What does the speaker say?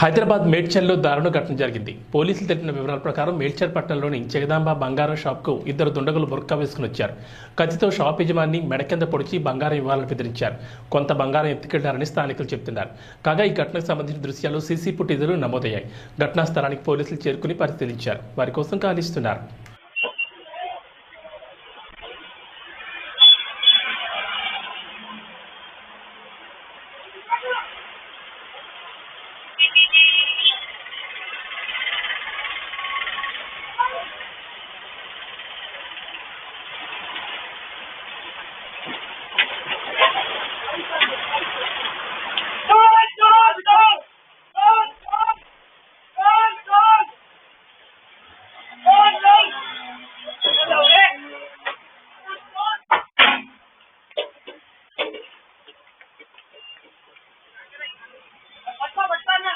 హైదరాబాద్ మేడ్చల్లో దారుణ ఘటన జరిగింది. పోలీసులు తెలిపిన వివరాల ప్రకారం మేడ్చల్ పట్టణంలోని జగదాంబ బంగారం షాప్కు ఇద్దరు దుండగులు బుర్కా వేసుకుని వచ్చారు. కత్తితో షాప్ యజమాని మెడ కింద పొడిచి బంగారం ఇవ్వాలని బెదిరించారు కొంత బంగారం ఎత్తుకెళ్ళారని స్థానికులు చెబుతున్నారు కాగా ఈ ఘటనకు సంబంధించిన దృశ్యాలు సీసీ ఫుటేజీలు నమోదయ్యాయి. ఘటనా స్థలానికి పోలీసులు చేరుకుని పరిశీలించారు. వారి కోసం గాలిస్తున్నారు